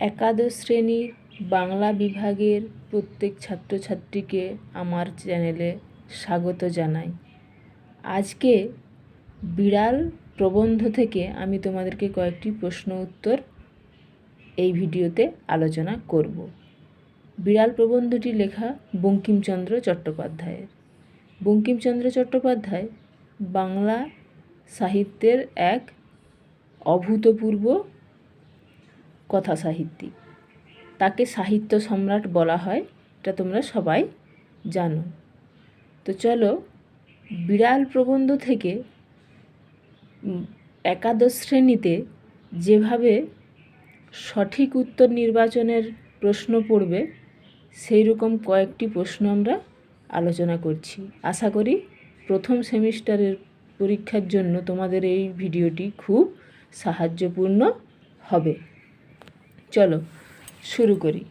একাদশ শ্রেণির বাংলা বিভাগের প্রত্যেক ছাত্রছাত্রীকে আমার চ্যানেলে স্বাগত জানাই। আজকে বিড়াল প্রবন্ধ থেকে আমি তোমাদেরকে কয়েকটি প্রশ্ন উত্তর এই ভিডিওতে আলোচনা করব। বিড়াল প্রবন্ধটি লেখা বঙ্কিমচন্দ্র চট্টোপাধ্যায়ের। বঙ্কিমচন্দ্র চট্টোপাধ্যায় বাংলা সাহিত্যের এক অভূতপূর্ব কথা সাহিত্যিক। তাকে সাহিত্য সম্রাট বলা হয়, এটা তোমরা সবাই জানো। তো চলো, বিড়াল প্রবন্ধ থেকে একাদশ শ্রেণীতে যেভাবে সঠিক উত্তর নির্বাচনের প্রশ্ন পড়বে সেই রকম কয়েকটি প্রশ্ন আমরা আলোচনা করছি। আশা করি প্রথম সেমিস্টারের পরীক্ষার জন্য তোমাদের এই ভিডিওটি খুব সাহায্যপূর্ণ হবে। চলো, শুরু করি।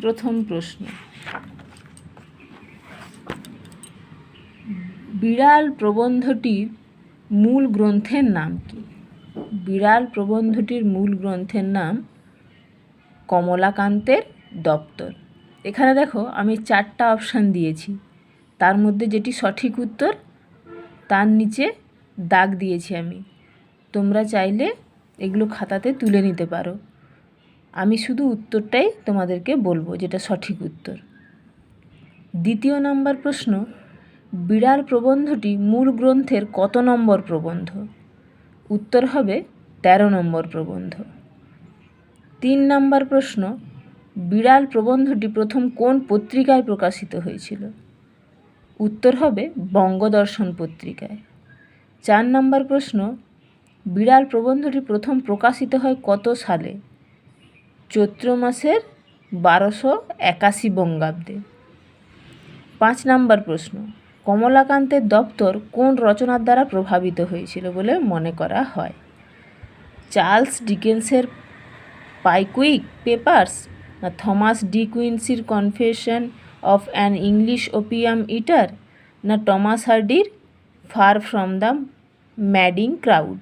প্রথম প্রশ্ন। বিড়াল প্রবন্ধটির মূল গ্রন্থের নাম কি? বিড়াল প্রবন্ধটির মূল গ্রন্থের নাম কমলাকান্তের দপ্তর। এখানে দেখো, আমি চারটা অপশান দিয়েছি। তার মধ্যে যেটি সঠিক উত্তর, তার নিচে দাগ দিয়েছি আমি। তোমরা চাইলে এগুলো খাতাতে তুলে নিতে পারো। আমি শুধু উত্তরটাই তোমাদেরকে বলব, যেটা সঠিক উত্তর। দ্বিতীয় নাম্বার প্রশ্ন, বিড়াল প্রবন্ধটি মূল গ্রন্থের কত নম্বর প্রবন্ধ? উত্তর হবে তেরো নম্বর প্রবন্ধ। তিন নম্বর প্রশ্ন, বিড়াল প্রবন্ধটি প্রথম কোন পত্রিকায় প্রকাশিত হয়েছিল? উত্তর হবে বঙ্গদর্শন পত্রিকায়। চার নম্বর প্রশ্ন বিড়াল প্রবন্ধটি প্রথম প্রকাশিত হয় কত সালে? চৈত্র মাসের বারোশো একাশি বঙ্গাব্দে। পাঁচ নম্বর প্রশ্ন, কমলাকান্তের দপ্তর কোন রচনার দ্বারা প্রভাবিত হয়েছিল বলে মনে করা হয়? চার্লস ডিকেন্সের পাইকুইক পেপার্স না Thomas De কুইন্সির confession of an English opium eater না Thomas হার্ডির far from the madding crowd?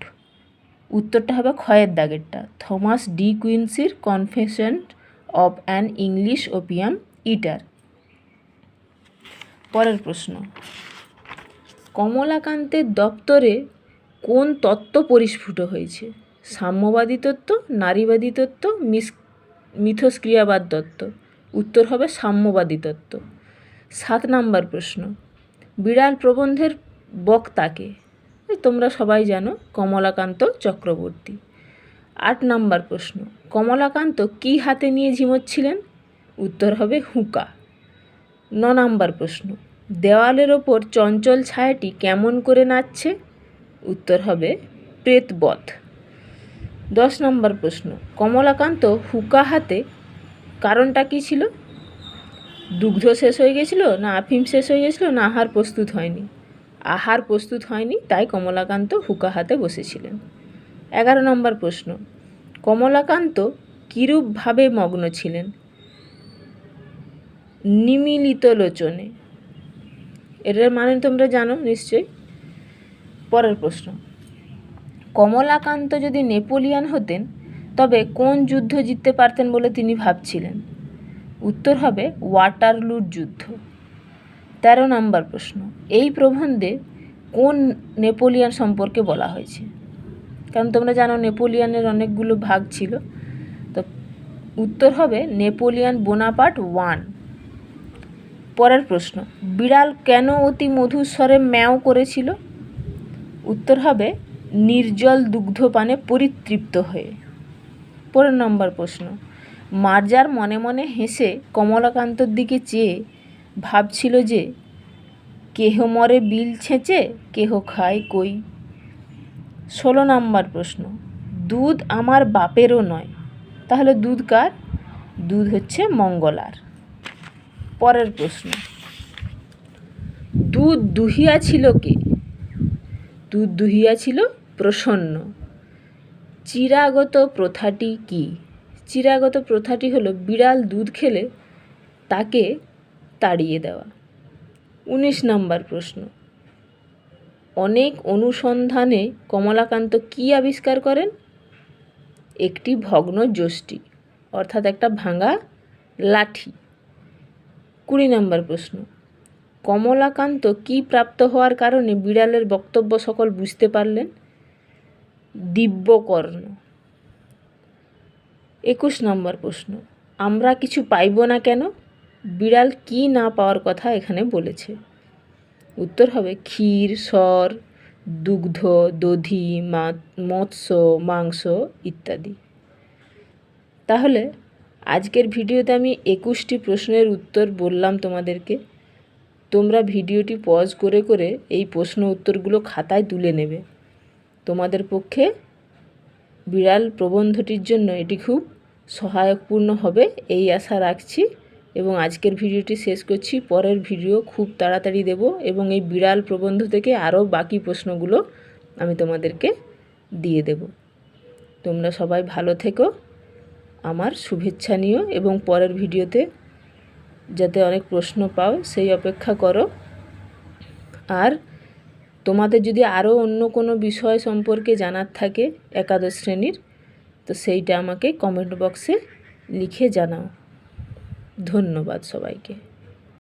উত্তরটা হবে ক্ষয়ের দাগেরটা। Thomas De কুইন্সির confession of an English opium eater. পরের প্রশ্ন। কমলাকান্তের দপ্তরে কোন তত্ত্ব পরিস্ফুট হয়েছে? সাম্যবাদী তত্ত্ব, নারীবাদী তত্ত্ব, মিস, মিথস্ক্রিয়াবাদ তত্ত্ব? উত্তর হবে সাম্যবাদী তত্ত্ব। সাত নাম্বার প্রশ্ন। বিড়াল প্রবন্ধের বক্তাকে তোমরা সবাই জানো কমলাকান্ত চক্রবর্তী। আট নাম্বার প্রশ্ন, কমলাকান্ত কী হাতে নিয়ে ঝিমোচ্ছিলেন? উত্তর হবে হুঁকা। ন নাম্বার প্রশ্ন, দেওয়ালের ওপর চঞ্চল ছায়াটি কেমন করে নাচছে? উত্তর হবে প্রেতবধ। দশ নম্বর প্রশ্ন, কমলাকান্ত হুকা হাতে কারণটা কী ছিল? দুগ্ধ শেষ হয়ে গেছিল না আফিম শেষ হয়ে গেছিল না আহার প্রস্তুত হয়নি? আহার প্রস্তুত হয়নি, তাই কমলাকান্ত হুকা হাতে বসেছিলেন। এগারো নম্বর প্রশ্ন, কমলাকান্ত কীরূপভাবে মগ্ন ছিলেন? নিমিলিত লোচনে। এটার মানে তোমরা জানো নিশ্চয়ই? পরের প্রশ্ন, কমলাকান্ত যদি নেপোলিয়ান হতেন, তবে কোন যুদ্ধ জিততে পারতেন বলে তিনি ভাবছিলেন? উত্তর হবে ওয়াটারলুর যুদ্ধ। তেরো নম্বর প্রশ্ন, এই প্রবন্ধে কোন নেপোলিয়ান সম্পর্কে বলা হয়েছে? কারণ তোমরা জানো নেপোলিয়ানের অনেকগুলো ভাগ ছিল। তো উত্তর হবে নেপোলিয়ান বোনাপার্ট ওয়ান। পরের প্রশ্ন, বিড়াল কেন অতি মধুর স্বরে ম্যাও করেছিল? উত্তর হবে নির্জল দুগ্ধপানে পরিতৃপ্ত হয়ে। পরের নম্বর প্রশ্ন, মার্জার মনে মনে হেসে কমলাকান্তর দিকে চেয়ে ভাবছিল যে, কেহ মরে বিল ছেঁচে, কেহ খায় কই? ষোলো নম্বর প্রশ্ন, দুধ আমার বাপেরও নয়। তাহলে দুধ কার? দুধ হচ্ছে মঙ্গলার। পরের প্রশ্ন, দুধ দুহিয়াছিল কে? দুধ দুহিয়াছিল প্রসন্ন। চিরাগত প্রথাটি কি? চিরাগত প্রথাটি হলো বিড়াল দুধ খেলে তাকে তাড়িয়ে দেওয়া। উনিশ নম্বর প্রশ্ন। অনেক অনুসন্ধানে কমলাকান্ত কী আবিষ্কার করেন? একটি ভগ্ন যষ্টি, অর্থাৎ একটা ভাঙা লাঠি। কুড়ি নম্বর প্রশ্ন। কমলাকান্ত কি প্রাপ্ত হওয়ার কারণে বিড়ালের বক্তব্য সকল বুঝতে পারলেন? দিব্যকর্ণ। একুশ নম্বর প্রশ্ন। আমরা কিছু পাইব না কেন? বিড়াল কি না পাওয়ার কথা এখানে বলেছে। উত্তর হবে ক্ষীর স্বর দুগ্ধ, দধি মৎস্য, মাংস ইত্যাদি। তাহলে আজকের ভিডিওতে আমি একুশটি প্রশ্নের উত্তর বললাম তোমাদেরকে। তোমরা ভিডিওটি পজ করে করে এই প্রশ্ন উত্তরগুলো খাতায় তুলে নেবে। তোমাদের পক্ষে বিড়াল প্রবন্ধটির জন্য এটি খুব সহায়কপূর্ণ হবে, এই আশা রাখছি। এবং আজকের ভিডিওটি শেষ করছি। পরের ভিডিও খুব তাড়াতাড়ি দেব এবং এই বিড়াল প্রবন্ধ থেকে আরও বাকি প্রশ্নগুলো আমি তোমাদেরকে দিয়ে দেব। তোমরা সবাই ভালো থেকো। আমার শুভেচ্ছা নিও এবং পরের ভিডিওতে যাতে অনেক প্রশ্ন পাও সেই অপেক্ষা করো। আর তোমাদের যদি আরও অন্য কোনো বিষয় সম্পর্কে জানার থাকে একাদশ শ্রেণির, তো সেইটা আমাকে কমেন্ট বক্সে লিখে জানাও। ধন্যবাদ সবাইকে।